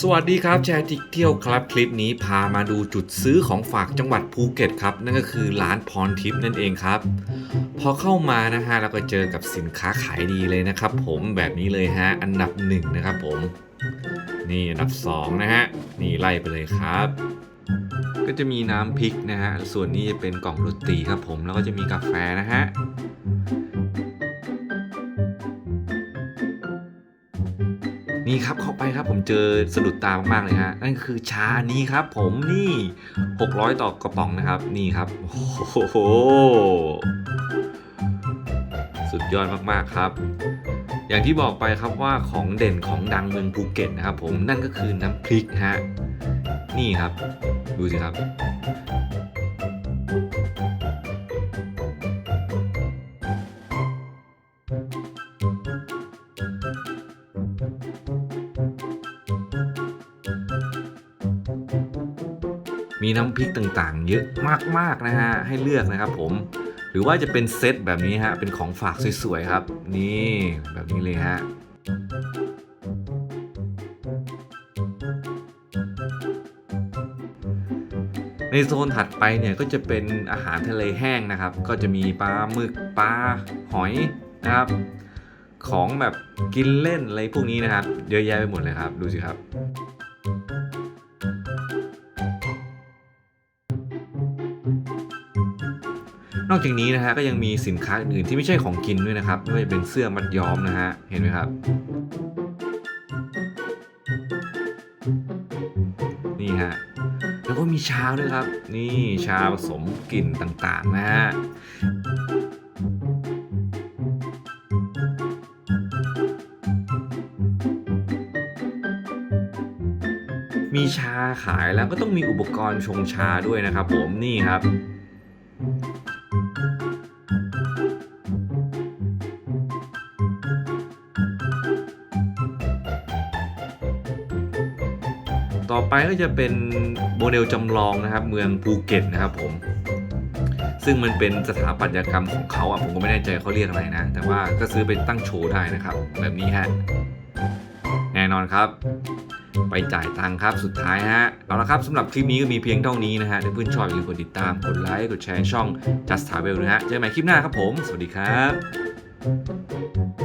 สวัสดีครับแชร์ทิกเที่ยวครับคลิปนี้พามาดูจุดซื้อของฝากจังหวัดภูเก็ตครับ นั่นก็คือร้านพรทิพย์นั่นเองครับ พอเข้ามานะฮะเราก็เจอกับสินค้าขายดีเลยนะครับ ผมแบบนี้เลยฮะอันดับหนึ่งนะครับผม นี่อันดับสองนะฮะนี่ไล่ไปเลยครับ ก็จะมีน้ำพริกนะฮะส่วนนี้จะเป็นกล่องโรตีครับผมแล้วก็จะมีกาแฟนะฮะ นี่ครับเข้าไปครับผมเจอสะดุดตามากๆเลยฮะนั่นคือชานี้ครับผมนี่ 600 ต่อกระป๋องนะครับ นี่ครับโอ้โหสุดยอดมากๆครับ อย่างที่บอกไปครับว่าของเด่นของดังเมืองภูเก็ตนะครับผมนั่นก็คือน้ำพริกฮะนี่ครับ ดูสิครับ มีน้ำพริกต่างๆ เยอะมากๆนะฮะให้เลือกนะครับผมหรือว่าจะเป็นเซตแบบนี้ฮะเป็นของฝากสวยๆครับ นี่แบบนี้เลยฮะในโซนถัดไปเนี่ยก็จะเป็นอาหารทะเลแห้งนะครับ ก็จะมีปลาหมึกปลาหอยนะครับ ของแบบกินเล่นอะไรพวกนี้นะครับ เยอะแยะไปหมดเลยครับ ดูสิครับ อกจากนี้นะฮะก็ยังมีสินค้าอื่นที่ไม่ใช่ของกินด้วยนะครับไม่ว่าจะเป็นเสื้อมัดย้อมนะฮะเห็นไหมครับ นี่ฮะแล้วก็มีชาด้วยครับ นี่ชาผสมกลิ่นต่างๆนะฮะมีชาขายแล้วก็ต้องมีอุปกรณ์ชงชาด้วยนะครับผมนี่ครับ ต่อไปก็จะเป็นโมเดลจำลองนะครับ เมืองภูเก็ตนะครับผมซึ่งมันเป็นสถาปัตยกรรมของเขาอะผมก็ไม่แน่ใจเขาเรียกอะไรนะ แต่ว่าก็ซื้อไปตั้งโชว์ได้นะครับ แบบนี้ฮะแน่นอนครับ ไปจ่ายตังค์ครับสุดท้ายฮะเอาละครับสำหรับคลิปนี้ก็มีเพียงเท่านี้นะฮะถ้าเพื่อนชอบอย่าลืมกดติดตามกดไลค์กดแชร์ช่อง Just Travel นะฮะเจอกันใหม่คลิปหน้าครับผม สวัสดีครับ